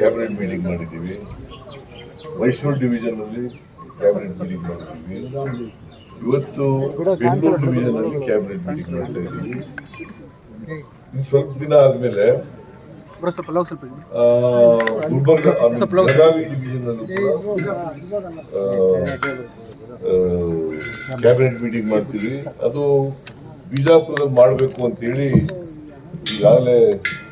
Cabinet meeting ಮಾಡಿದ್ದೀವಿ. Mysuru division ಅಲ್ಲಿ cabinet meeting ಮಾಡಿದ್ದೀವಿ. ಇವತ್ತು ಬೆಂಗಳೂರು ಡಿವಿಷನ್ ಅಲ್ಲಿ ಕ್ಯಾಬಿನೆಟ್ ಮೀಟಿಂಗ್ ಮಾಡ್ತಾ ಇದ್ದೀವಿ. ಇನ್ನು ಸ್ವಲ್ಪ ದಿನ ಆದಮೇಲೆ. ಗುಲ್ಬರ್ಗ ಬೆಳಗಾವಿ ಕೂಡ ಕ್ಯಾಬಿನೆಟ್ ಮೀಟಿಂಗ್ ಮಾಡ್ತೀವಿ. ಅದು ಬಿಜಾಪುರದಲ್ಲಿ ಮಾಡಬೇಕು ಅಂತೇಳಿ ಈಗಾಗಲೇ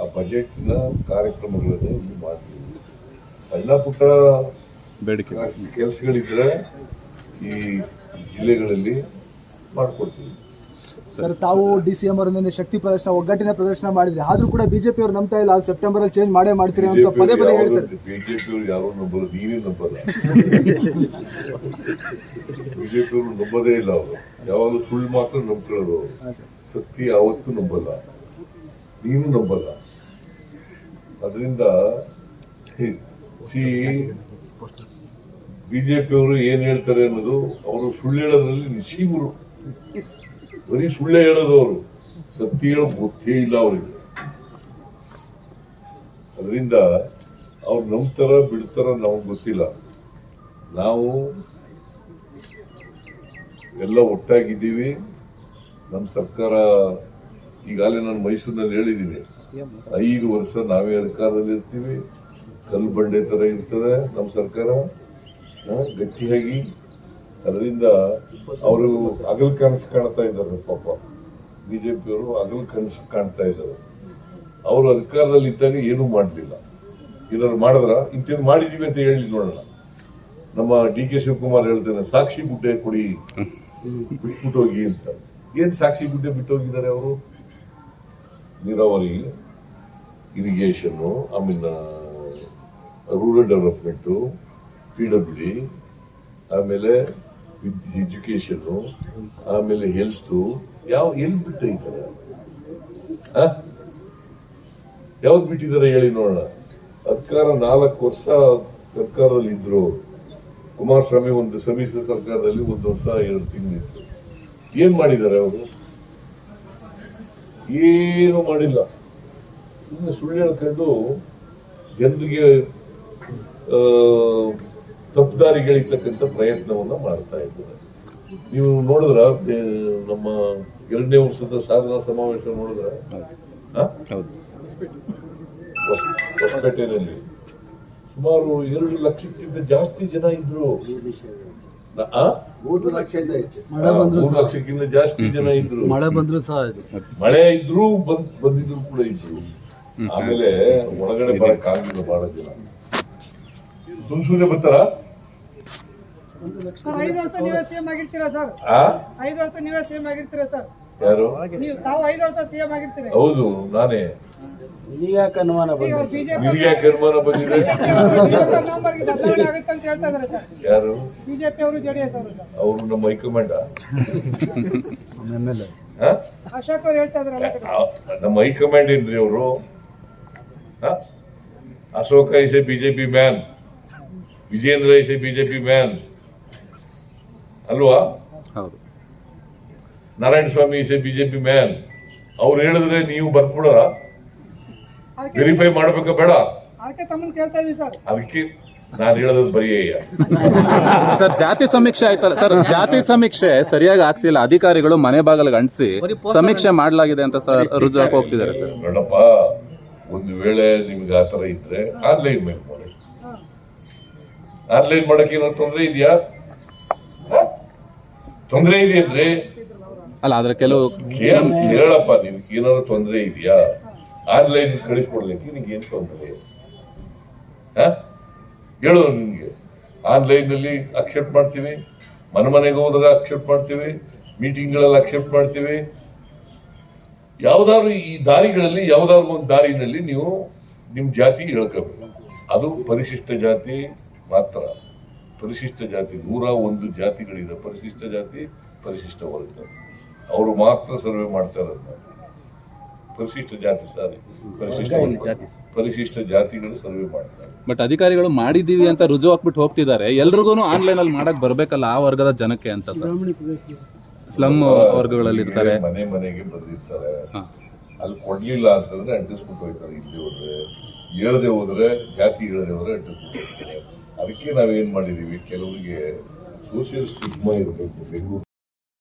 ಆ ಬಜೆಟ್ನ ಕಾರ್ಯಕ್ರಮಗಳನ್ನು ಇಲ್ಲಿ ಮಾಡ್ತೀವಿ ಸಣ್ಣ ಪುಟ್ಟ ಬೇಡಿಕೆ. ಕೆಲಸಗಳಿದ್ರೆ ಈ ಜಿಲ್ಲೆಗಳಲ್ಲಿ ಮಾಡ್ಕೊಡ್ತೀವಿ. ಸರ್ ತಾವು ಡಿ ಸಿ ಎಂ ಅವರ ಶಕ್ತಿ ಪ್ರದರ್ಶನ ಒಗ್ಗಟ್ಟಿನ ಪ್ರದರ್ಶನ ಮಾಡಿದ್ರೆ. ಆದ್ರೂ ಕೂಡ ಬಿಜೆಪಿ ಅವರು ನಂಬ್ತಾ ಇಲ್ಲ ಸೆಪ್ಟೆಂಬರ್ ಅಲ್ಲಿ ಚೇಂಜ್ ಮಾಡೇ ಮಾಡ್ತೀರಿ ಅಂತ ಪದೇ ಪದೇ ಹೇಳ್ತಾರೆ. ಬಿಜೆಪಿಯವರು ಯಾರು ನಂಬಲ್ಲ ನೀವೇ ನಂಬಲ್ಲ. ಬಿಜೆಪಿಯವರು ನಂಬೋದೇ ಇಲ್ಲ ಅವರು. ಯಾವಾಗಲೂ ಸುಳ್ಳು ಮಾತ್ರ ನಂಬ್ಕೊಳ್ಳೋದು ಅವ್ರು. ಸತ್ಯ ಯಾವತ್ತೂ ನಂಬಲ್ಲ. ನೀನು ನಂಬಲ್ಲ. ಅದರಿಂದ ಸಿ, ಬಿಜೆಪಿಯವರು ಏನ್ ಹೇಳ್ತಾರೆ ಅನ್ನೋದು ಅವರು ಸುಳ್ಳು ಹೇಳೋದ್ರಲ್ಲಿ ನಿಶೀಮರು ಬರೀ ಸುಳ್ಳೆ ಹೇಳೋದು ಅವರು. ಸತ್ಯ ಹೇಳೋ ಗೊತ್ತೇ ಇಲ್ಲ ಅವರಿಗೆ. ಅದರಿಂದ ಅವ್ರು ನಂಬ್ತಾರ ಬಿಡ್ತಾರ ನಮಗೆ ಗೊತ್ತಿಲ್ಲ. ನಾವು ಎಲ್ಲ ಒಟ್ಟಾಗಿದ್ದೀವಿ. ನಮ್ಮ ಸರ್ಕಾರ ಈಗಾಗಲೇ ನಾನು ಮೈಸೂರಿನಲ್ಲಿ ಹೇಳಿದ್ದೀನಿ. ಐದು ವರ್ಷ ನಾವೇ ಅಧಿಕಾರದಲ್ಲಿ ಇರ್ತೀವಿ. ಕಲ್ಲು ಬಂಡೆ ತರ ಇರ್ತದೆ ನಮ್ಮ ಸರ್ಕಾರ. ಗಟ್ಟಿಯಾಗಿ. ಅದರಿಂದ ಅವರು ಹಗಲ್ ಕನಸು ಕಾಣ್ತಾ ಇದ್ದಾರೆ ಪಾಪ. ಬಿಜೆಪಿಯವರು ಹಗಲ್ ಕನಸು ಕಾಣ್ತಾ ಇದ್ದಾರೆ. ಅವರು ಅಧಿಕಾರದಲ್ಲಿ ಇದ್ದಾಗ ಏನೂ ಮಾಡಲಿಲ್ಲ. ಏನಾದ್ರು ಮಾಡಿದ್ರ? ಇಂಥದ್ದು ಮಾಡಿದೀವಿ ಅಂತ ಹೇಳಿ ನೋಡೋಣ. ನಮ್ಮ ಡಿ ಕೆ ಶಿವಕುಮಾರ್ ಹೇಳ್ತೇನೆ ಸಾಕ್ಷಿ ಗುಡ್ಡೆ ಕೊಡಿ ಬಿಟ್ಬಿಟ್ಟು ಹೋಗಿ ಅಂತ. ಏನು ಸಾಕ್ಷಿ ಗುಡ್ಡೆ ಬಿಟ್ಟು ಹೋಗಿದ್ದಾರೆ ಅವರು? ನೀರಾವರಿ irrigation I rural development P W D ಆಮೇಲೆ ಎಜುಕೇಷನ್ನು ಆಮೇಲೆ ಹೆಲ್ತು ಯಾವ, ಎಲ್ಲಿ ಬಿಟ್ಟಿದ್ದಾರೆ? ಯಾವ್ದು ಬಿಟ್ಟಿದ್ದಾರೆ ಹೇಳಿ ನೋಡೋಣ. ಅಧಿಕಾರ ನಾಲ್ಕು ವರ್ಷ ಸರ್ಕಾರದಲ್ಲಿ ಇದ್ರು. ಕುಮಾರಸ್ವಾಮಿ ಒಂದು ಸಮಿಶ್ರ ಸರ್ಕಾರದಲ್ಲಿ ಒಂದು ವರ್ಷ ಎರಡು ತಿಂಗಳಿತ್ತು ಏನ್ ಮಾಡಿದ್ದಾರೆ ಅವರು? ಏನು ಮಾಡಿಲ್ಲ. ಇನ್ನು ಸುಳ್ಳು ಹೇಳ್ಕೊಂಡು ಜನರಿಗೆ ತಪ್ಪುದಾರಿಗಳಿರ್ತಕ್ಕಂಥ ಪ್ರಯತ್ನವನ್ನ ಮಾಡ್ತಾ ಇದ್ದಾರೆ. ನೀವು ನೋಡಿದ್ರ ನಮ್ಮ ಎರಡನೇ ವರ್ಷದ ಸಾಧನಾ ಸಮಾವೇಶ ನೋಡಿದ್ರ? ಹೊಸಪೇಟೆಯಲ್ಲಿ. ಸುಮಾರು ಎರಡು ಲಕ್ಷಕ್ಕಿಂತ ಜಾಸ್ತಿ ಜನ ಇದ್ರು. ಆ? ಮಳೆ ಬಂದ್ರು ಮೂರು ಲಕ್ಷಕ್ಕಿಂತ ಜಾಸ್ತಿ ಜನ ಇದ್ರು. ಮಳೆ ಬಂದ್ರು ಸಹ ಇದು. ಮಳೆ ಇದ್ರು ಬಂದ್ ಬಂದಿದ್ರು ಕೂಡ ಇದ್ರು. ಆಮೇಲೆ ಒಳಗಡೆ ಬರಕ್ ಆಗಿಲ್ಲ ಬಹಳ ಜನ. ಸುಮ್ ಸುಮ್ನೆ ಬರ್ತಾರ? ಸರ್ ಐದು ವರ್ಷ ನೀವೇ ಸಿಎಂ ಆಗಿರ್ತೀರಾ ಸರ್? ಆ? ಐದು ವರ್ಷ ನೀವೇ ಸಿಎಂ ಆಗಿರ್ತೀರಾ ಸರ್? ಯಾರು? ನೀವು ತಾವು ಐದು ವರ್ಷ ಸಿಎಂ ಆಗಿರ್ತೀರಾ. ಹೌದು ನಾನೇ. ಬಂದಿದೆ? ಅನುಮಾನ ಬಂದಿದೆ? ನಂಬರ್ಗೆ ಬದಲಾವಣೆ ಆಗುತ್ತೆ ಅಂತ ಹೇಳ್ತಾ ಇದಾರೆ ಸರ್. ಯಾರು? ಬಿಜೆಪಿ ಅವರು ಜೆಡಿಎಸ್ ಅವರು ಸರ್. ಅವರು ನಮ್ಮ high command. M L A Ashok ಅವ್ರು ಹೇಳ್ತಾ ನಮ್ಮ ಹೈಕಮಾಂಡ್ ಏನ್ರಿ ಅವರು? Ashoka is a BJP man. Vijayendra is a BJP man. ಅಲ್ವಾ? ಹೌದು. Narayana Swamy is a BJP man. ಅವ್ರು ಹೇಳಿದ್ರೆ ನೀವು ಬರ್ದ್ಬಿಡೋರ ಅದಕ್ಕೆ ವೆರಿಫೈ ಮಾಡಬೇಕು ಬೇಡ. ಅದಕ್ಕೆ ತಮ್ಮನ್ನ ಕೇಳ್ತಾ ಇದೀವಿ ಸರ್. ಅದಕ್ಕೆ ನಾನು ಹೇಳೋದು ಬರೀ ಸರ್ ಜಾತಿ ಸಮೀಕ್ಷೆ ಆಯ್ತಲ್ಲ ಸರ್? ಜಾತಿ ಸಮೀಕ್ಷೆ ಸರಿಯಾಗಿ ಆಗ್ತಿಲ್ಲ. ಅಧಿಕಾರಿಗಳು ಮನೆ ಬಾಗಿಲಿಗೆ ಅಂಟಿಸಿ ಸಮೀಕ್ಷೆ ಮಾಡಲಾಗಿದೆ ಅಂತ ಸರ್ ರುಜು ಹಾಕಿ ಹೋಗ್ತಿದ್ದಾರೆ ಸರ್. ನೋಡಪ್ಪ ಒಂದು ವೇಳೆ ನಿಮ್ಗೆ ಆ ಥರ ಇದ್ರೆ ಆನ್ಲೈನ್ ಮೇಲೆ ಮಾಡಿ. ಆನ್ಲೈನ್ ಮಾಡಕ್ಕೆ ಏನೋ ತೊಂದರೆ ಇದೆಯಾ? ತೊಂದರೆ ಇದೆಯನ್ರಿ ಅಲ್ಲ ಆದ್ರೆ ಕೆಲವು ಕೇಳ್ ಕೇಳಪ್ಪ ನಿಮ್ಗೆ ಏನಾದ್ರು ತೊಂದರೆ ಇದೆಯಾ? ಆನ್ಲೈನ್ ಕಳಿಸ್ಕೊಡ್ಲಿಕ್ಕೆ ನಿಂಗೆ ಏನು ತೊಂದರೆ? ಹೇಳು ನಿಮ್ಗೆ ಆನ್ಲೈನ್ ಅಲ್ಲಿ ಅಕ್ಸೆಪ್ಟ್ ಮಾಡ್ತೀವಿ. ಮನೆ ಮನೆಗೆ ಹೋದಾಗ ಅಕ್ಸೆಪ್ಟ್ ಮಾಡ್ತೀವಿ. ಮೀಟಿಂಗ್ಗಳಲ್ಲಿ ಅಕ್ಸೆಪ್ಟ್ ಮಾಡ್ತೀವಿ. ಯಾವ್ದಾದ್ರು ಈ ದಾರಿಗಳಲ್ಲಿ, ಯಾವ್ದಾದ್ರು ಒಂದು ದಾರಿನಲ್ಲಿ ನೀವು ನಿಮ್ಮ ಜಾತಿ ಹೇಳ್ಕೋಬೇಕು. ಅದು ಪರಿಶಿಷ್ಟ ಜಾತಿ ಮಾತ್ರ. ಪರಿಶಿಷ್ಟ ಜಾತಿ, ನೂರ ಒಂದು ಜಾತಿಗಳಿದೆ. ಪರಿಶಿಷ್ಟ ಜಾತಿ, ಪರಿಶಿಷ್ಟ ವರ್ಗ. ಅವರು ಮಾತ್ರ ಸರ್ವೆ ಮಾಡ್ತಾ ಪರಿಶಿಷ್ಟ ಜಾತಿ ಸಾರಿ. ಪರಿಶಿಷ್ಟ. ಪರಿಶಿಷ್ಟ ಜಾತಿಗಳು ಸರ್ವೆ ಮಾಡ್ತಾರೆ. ಬಟ್ ಅಧಿಕಾರಿಗಳು ಮಾಡಿದೀವಿ ಅಂತ ರುಜು ಹಾಕ್ಬಿಟ್ಟು ಹೋಗ್ತಿದ್ದಾರೆ. ಎಲ್ರಿಗೂ ಆನ್ಲೈನ್ ಅಲ್ಲಿ ಮಾಡಕ್ ಬರ್ಬೇಕಲ್ಲ ಆ ವರ್ಗದ ಜನಕ್ಕೆ ಅಂತ ಸರ್. ಸ್ಲಮ್ ವರ್ಗಗಳಲ್ಲಿ ಇರ್ತಾರೆ. ಮನೆ ಮನೆಗೆ ಬಂದಿರ್ತಾರೆ. ಹಾ. ಅಲ್ಲಿ ಕೊಡ್ಲಿಲ್ಲ ಅಂತಂದ್ರೆ ಅಂಟಿಸ್ಬಿಟ್ಟು ಹೋಗ್ತಾರೆ ಇಲ್ಲಿ ಹೋದ್ರೆ. ಹೇಳದೆ ಹೋದ್ರೆ ಜಾತಿ ಹೇಳದೆ ಹೋದ್ರೆ ಅಂಟಿಸ್ಬಿಟ್ಟು ಹೋಗ್ತಾರೆ ಅದಕ್ಕೆ ನಾವೇನ್ ಮಾಡಿದೀವಿ ಕೆಲವರಿಗೆ ಸೋಷಿಯಲ್ ಸ್ಟಿಗ್ಮಾ ಇರಬೇಕು ಬೆಂಗಳೂರು